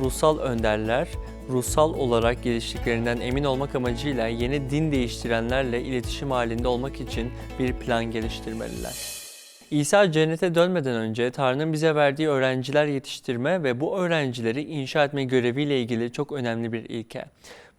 ruhsal önderler, ruhsal olarak geliştiklerinden emin olmak amacıyla yeni din değiştirenlerle iletişim halinde olmak için bir plan geliştirmeliler. İsa cennete dönmeden önce Tanrı'nın bize verdiği öğrenciler yetiştirme ve bu öğrencileri inşa etme göreviyle ilgili çok önemli bir ilke.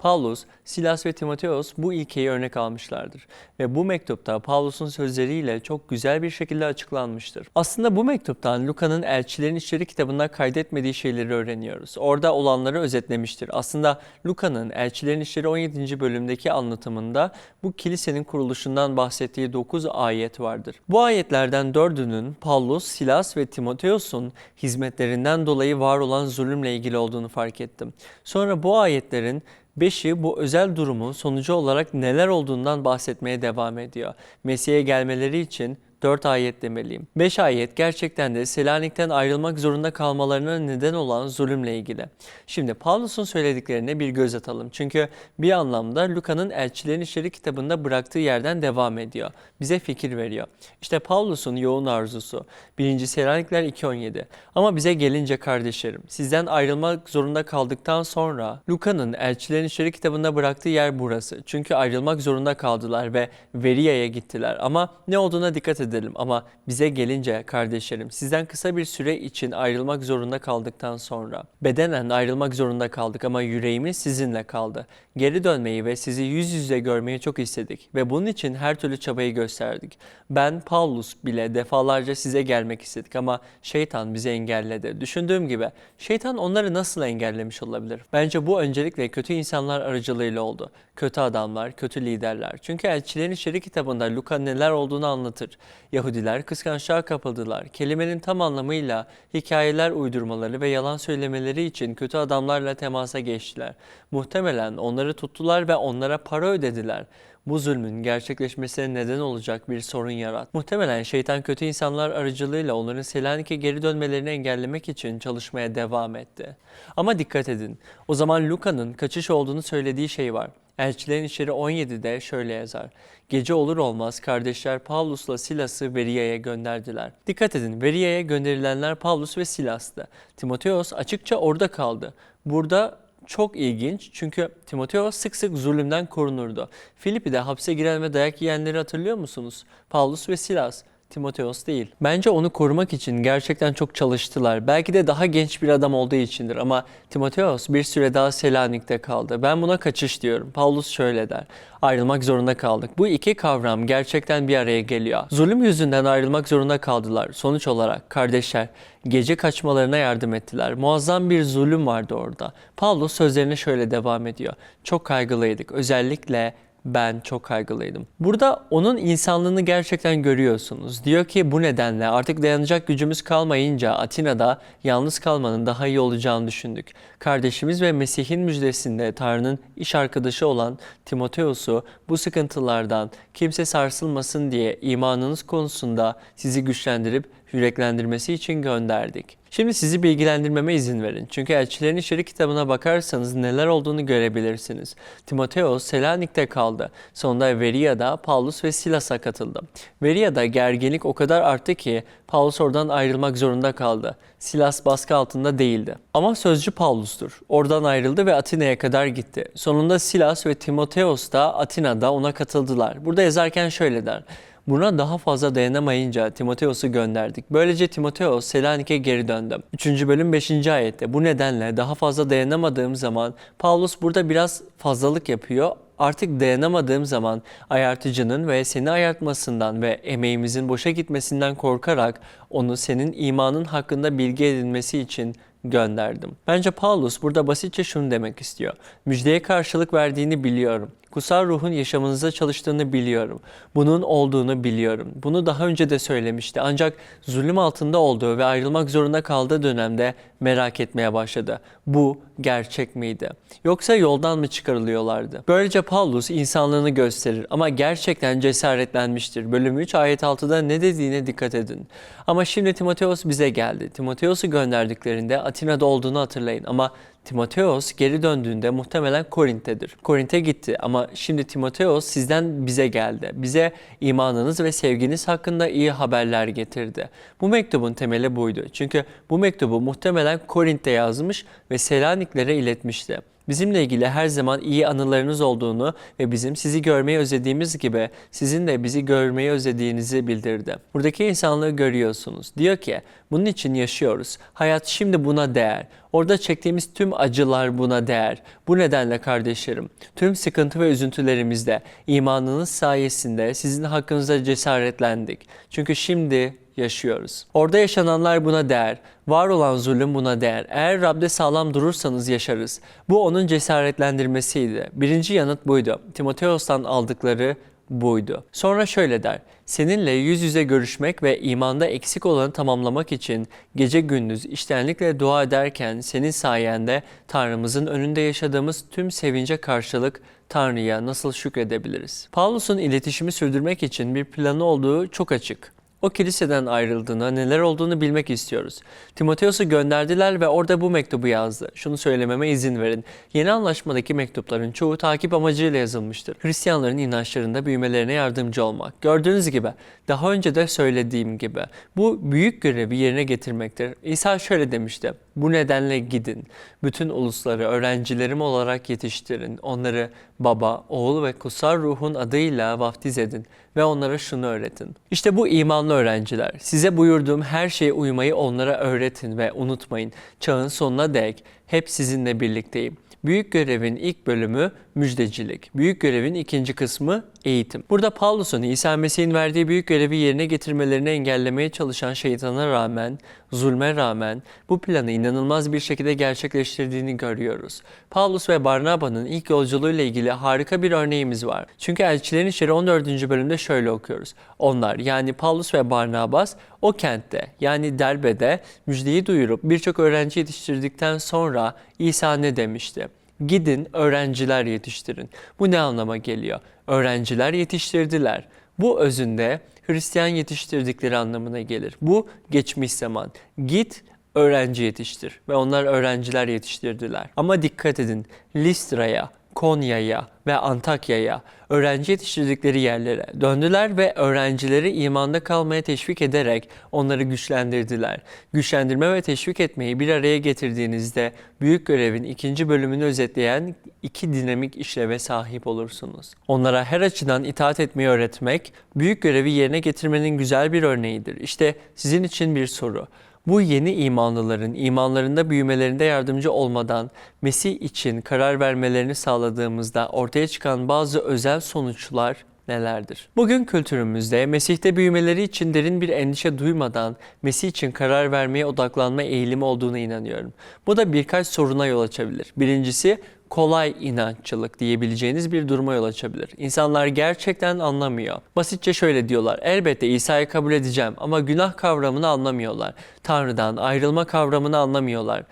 Paulus, Silas ve Timoteos bu ilkeyi örnek almışlardır ve bu mektupta Paulus'un sözleriyle çok güzel bir şekilde açıklanmıştır. Aslında bu mektuptan Luka'nın Elçilerin İşleri kitabında kaydetmediği şeyleri öğreniyoruz. Orada olanları özetlemiştir. Aslında Luka'nın Elçilerin İşleri 17. bölümdeki anlatımında bu kilisenin kuruluşundan bahsettiği 9 ayet vardır. Bu ayetlerden dördünün Paulus, Silas ve Timoteos'un hizmetlerinden dolayı var olan zulümle ilgili olduğunu fark ettim. Sonra bu ayetlerin Beşi bu özel durumun sonucu olarak neler olduğundan bahsetmeye devam ediyor. Mesih'e gelmeleri için 4 ayet demeliyim. 5 ayet gerçekten de Selanik'ten ayrılmak zorunda kalmalarına neden olan zulümle ilgili. Şimdi Paulus'un söylediklerine bir göz atalım. Çünkü bir anlamda Luka'nın Elçilerin İşleri kitabında bıraktığı yerden devam ediyor. Bize fikir veriyor. İşte Paulus'un yoğun arzusu. 1. Selanikler 2.17 Ama bize gelince kardeşlerim, sizden ayrılmak zorunda kaldıktan sonra Luka'nın Elçilerin İşleri kitabında bıraktığı yer burası. Çünkü ayrılmak zorunda kaldılar ve Veriya'ya gittiler. Ama ne olduğuna dikkat edelim ama bize gelince kardeşlerim sizden kısa bir süre için ayrılmak zorunda kaldıktan sonra bedenen ayrılmak zorunda kaldık ama yüreğimiz sizinle kaldı. Geri dönmeyi ve sizi yüz yüze görmeyi çok istedik ve bunun için her türlü çabayı gösterdik. Ben Paulus bile defalarca size gelmek istedik ama şeytan bizi engelledi. Düşündüğüm gibi şeytan onları nasıl engellemiş olabilir? Bence bu öncelikle kötü insanlar aracılığıyla oldu. Kötü adamlar, kötü liderler. Çünkü elçilerin içeri kitabında Luka neler olduğunu anlatır. Yahudiler kıskançlığa kapıldılar. Kelimenin tam anlamıyla hikayeler uydurmaları ve yalan söylemeleri için kötü adamlarla temasa geçtiler. Muhtemelen onları tuttular ve onlara para ödediler. Bu zulmün gerçekleşmesine neden olacak bir sorun yarat. Muhtemelen şeytan kötü insanlar aracılığıyla onların Selanik'e geri dönmelerini engellemek için çalışmaya devam etti. Ama dikkat edin, o zaman Luka'nın kaçış olduğunu söylediği şey var. Elçilerin İşleri 17'de şöyle yazar. Gece olur olmaz kardeşler Pavlus'la Silas'ı Veriya'ya gönderdiler. Dikkat edin Veriya'ya gönderilenler Pavlus ve Silas'tı. Timoteos açıkça orada kaldı. Burada çok ilginç çünkü Timoteos sık sık zulümden korunurdu. Filipi'de hapse giren ve dayak yiyenleri hatırlıyor musunuz? Paulus ve Silas. Timoteos değil. Bence onu korumak için gerçekten çok çalıştılar. Belki de daha genç bir adam olduğu içindir ama Timoteos bir süre daha Selanik'te kaldı. Ben buna kaçış diyorum. Paulus şöyle der. Ayrılmak zorunda kaldık. Bu iki kavram gerçekten bir araya geliyor. Zulüm yüzünden ayrılmak zorunda kaldılar. Sonuç olarak kardeşler gece kaçmalarına yardım ettiler. Muazzam bir zulüm vardı orada. Paulus sözlerine şöyle devam ediyor. Çok kaygılıydık. Özellikle ben çok kaygılıydım. Burada onun insanlığını gerçekten görüyorsunuz. Diyor ki bu nedenle artık dayanacak gücümüz kalmayınca Atina'da yalnız kalmanın daha iyi olacağını düşündük. Kardeşimiz ve Mesih'in müjdesinde Tanrı'nın iş arkadaşı olan Timoteos'u bu sıkıntılardan kimse sarsılmasın diye imanınız konusunda sizi güçlendirip yüreklendirmesi için gönderdik. Şimdi sizi bilgilendirmeme izin verin. Çünkü Elçilerin İşleri kitabına bakarsanız neler olduğunu görebilirsiniz. Timoteos Selanik'te kaldı. Sonunda Veriya'da Paulus ve Silas'a katıldı. Veriya'da gerginlik o kadar arttı ki Paulus oradan ayrılmak zorunda kaldı. Silas baskı altında değildi. Ama sözcü Paulus'tur. Oradan ayrıldı ve Atina'ya kadar gitti. Sonunda Silas ve Timoteos da Atina'da ona katıldılar. Burada yazarken şöyle der. Buna daha fazla dayanamayınca Timoteos'u gönderdik. Böylece Timoteos Selanik'e geri döndü. 3. bölüm 5. ayette bu nedenle daha fazla dayanamadığım zaman Paulus burada biraz fazlalık yapıyor artık dayanamadığım zaman ayartıcının ve seni ayartmasından ve emeğimizin boşa gitmesinden korkarak onu senin imanın hakkında bilgi edinmesi için gönderdim. Bence Paulus burada basitçe şunu demek istiyor. Müjdeye karşılık verdiğini biliyorum. Kutsal ruhun yaşamınızda çalıştığını biliyorum. Bunun olduğunu biliyorum. Bunu daha önce de söylemişti. Ancak zulüm altında olduğu ve ayrılmak zorunda kaldığı dönemde merak etmeye başladı. Bu gerçek miydi? Yoksa yoldan mı çıkarılıyorlardı? Böylece Paulus insanlığını gösterir ama gerçekten cesaretlenmiştir. Bölüm 3 ayet 6'da ne dediğine dikkat edin. Ama şimdi Timoteos bize geldi. Timoteos'u gönderdiklerinde Atina'da olduğunu hatırlayın ama Timoteos geri döndüğünde muhtemelen Korint'tedir. Korint'e gitti ama şimdi Timoteos sizden bize geldi. Bize imanınız ve sevginiz hakkında iyi haberler getirdi. Bu mektubun temeli buydu. Çünkü bu mektubu muhtemelen Korint'te yazmış ve Selaniklere iletmişti. Bizimle ilgili her zaman iyi anılarınız olduğunu ve bizim sizi görmeyi özlediğimiz gibi sizin de bizi görmeyi özlediğinizi bildirdi. Buradaki insanlığı görüyorsunuz. Diyor ki bunun için yaşıyoruz. Hayat şimdi buna değer. Orada çektiğimiz tüm acılar buna değer. Bu nedenle kardeşlerim, tüm sıkıntı ve üzüntülerimizde imanınız sayesinde sizin hakkınızda cesaretlendik. Çünkü şimdi yaşıyoruz. Orada yaşananlar buna değer. Var olan zulüm buna değer. Eğer Rab'de sağlam durursanız yaşarız. Bu onun cesaretlendirmesiydi. Birinci yanıt buydu. Timoteos'tan aldıkları buydu. Sonra şöyle der. Seninle yüz yüze görüşmek ve imanda eksik olanı tamamlamak için gece gündüz iştenlikle dua ederken senin sayende Tanrımızın önünde yaşadığımız tüm sevince karşılık Tanrı'ya nasıl şükredebiliriz? Paulus'un iletişimi sürdürmek için bir planı olduğu çok açık. O kiliseden ayrıldığını, neler olduğunu bilmek istiyoruz. Timoteos'u gönderdiler ve orada bu mektubu yazdı. Şunu söylememe izin verin. Yeni anlaşmadaki mektupların çoğu takip amacıyla yazılmıştır. Hristiyanların inançlarında büyümelerine yardımcı olmak. Gördüğünüz gibi, daha önce de söylediğim gibi bu büyük görevi yerine getirmektir. İsa şöyle demişti. Bu nedenle gidin. Bütün ulusları öğrencilerim olarak yetiştirin. Onları baba, oğul ve kutsal ruhun adıyla vaftiz edin ve onlara şunu öğretin. İşte bu imanlı öğrenciler. Size buyurduğum her şeye uymayı onlara öğretin ve unutmayın. Çağın sonuna dek hep sizinle birlikteyim. Büyük görevin ilk bölümü müjdecilik. Büyük görevin ikinci kısmı eğitim. Burada Paulus'un İsa Mesih'in verdiği büyük görevi yerine getirmelerini engellemeye çalışan şeytana rağmen, zulme rağmen bu planı inanılmaz bir şekilde gerçekleştirdiğini görüyoruz. Paulus ve Barnaba'nın ilk yolculuğuyla ilgili harika bir örneğimiz var. Çünkü Elçilerin İşleri 14. bölümde şöyle okuyoruz. Onlar yani Paulus ve Barnabas o kentte yani Derbe'de müjdeyi duyurup birçok öğrenci yetiştirdikten sonra İsa ne demişti? Gidin öğrenciler yetiştirin. Bu ne anlama geliyor? Öğrenciler yetiştirdiler. Bu özünde Hristiyan yetiştirdikleri anlamına gelir. Bu geçmiş zaman. Git öğrenci yetiştir ve onlar öğrenciler yetiştirdiler. Ama dikkat edin Listra'ya, Konya'ya ve Antakya'ya öğrenci yetiştirdikleri yerlere döndüler ve öğrencileri imanda kalmaya teşvik ederek onları güçlendirdiler. Güçlendirme ve teşvik etmeyi bir araya getirdiğinizde büyük görevin ikinci bölümünü özetleyen iki dinamik işleve sahip olursunuz. Onlara her açıdan itaat etmeyi öğretmek, büyük görevi yerine getirmenin güzel bir örneğidir. İşte sizin için bir soru. Bu yeni imanlıların imanlarında büyümelerinde yardımcı olmadan Mesih için karar vermelerini sağladığımızda ortaya çıkan bazı özel sonuçlar nelerdir? Bugün kültürümüzde Mesih'te büyümeleri için derin bir endişe duymadan Mesih için karar vermeye odaklanma eğilimi olduğuna inanıyorum. Bu da birkaç soruna yol açabilir. Birincisi kolay inanççılık diyebileceğiniz bir duruma yol açabilir. İnsanlar gerçekten anlamıyor. Basitçe şöyle diyorlar. Elbette İsa'yı kabul edeceğim ama günah kavramını anlamıyorlar. Tanrı'dan ayrılma kavramını anlamıyorlar.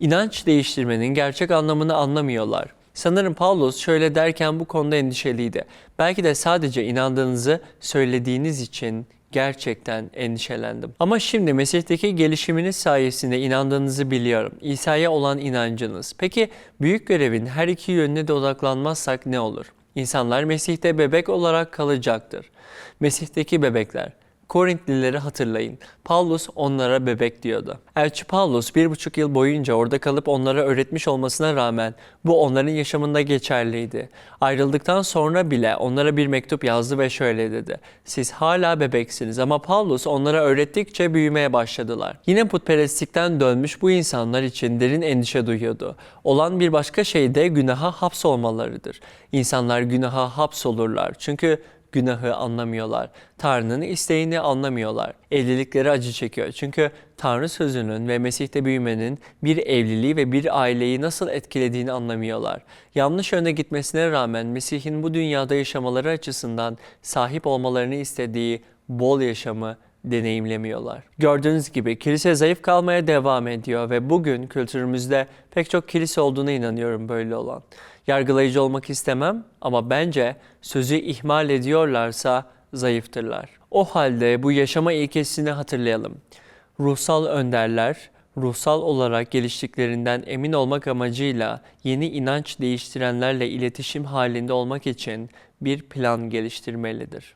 İnanç değiştirmenin gerçek anlamını anlamıyorlar. Sanırım Paulus şöyle derken bu konuda endişeliydi. Belki de sadece inandığınızı söylediğiniz için gerçekten endişelendim. Ama şimdi Mesih'teki gelişiminiz sayesinde inandığınızı biliyorum. İsa'ya olan inancınız. Peki büyük görevin her iki yönüne de odaklanmazsak ne olur? İnsanlar Mesih'te bebek olarak kalacaktır. Mesih'teki bebekler. Korintlileri hatırlayın. Paulus onlara bebek diyordu. Elçi Paulus bir buçuk yıl boyunca orada kalıp onlara öğretmiş olmasına rağmen bu onların yaşamında geçerliydi. Ayrıldıktan sonra bile onlara bir mektup yazdı ve şöyle dedi. Siz hala bebeksiniz ama Paulus onlara öğrettikçe büyümeye başladılar. Yine putperestlikten dönmüş bu insanlar için derin endişe duyuyordu. Olan bir başka şey de günaha hapsolmalarıdır. İnsanlar günaha hapsolurlar çünkü günahı anlamıyorlar. Tanrı'nın isteğini anlamıyorlar. Evlilikleri acı çekiyor. Çünkü Tanrı sözünün ve Mesih'te büyümenin bir evliliği ve bir aileyi nasıl etkilediğini anlamıyorlar. Yanlış yöne gitmesine rağmen Mesih'in bu dünyada yaşamaları açısından sahip olmalarını istediği bol yaşamı deneyimlemiyorlar. Gördüğünüz gibi kilise zayıf kalmaya devam ediyor ve bugün kültürümüzde pek çok kilise olduğuna inanıyorum böyle olan. Yargılayıcı olmak istemem ama bence sözü ihmal ediyorlarsa zayıftırlar. O halde bu yaşama ilkesini hatırlayalım. Ruhsal önderler, ruhsal olarak geliştiklerinden emin olmak amacıyla yeni inanç değiştirenlerle iletişim halinde olmak için bir plan geliştirmelidir.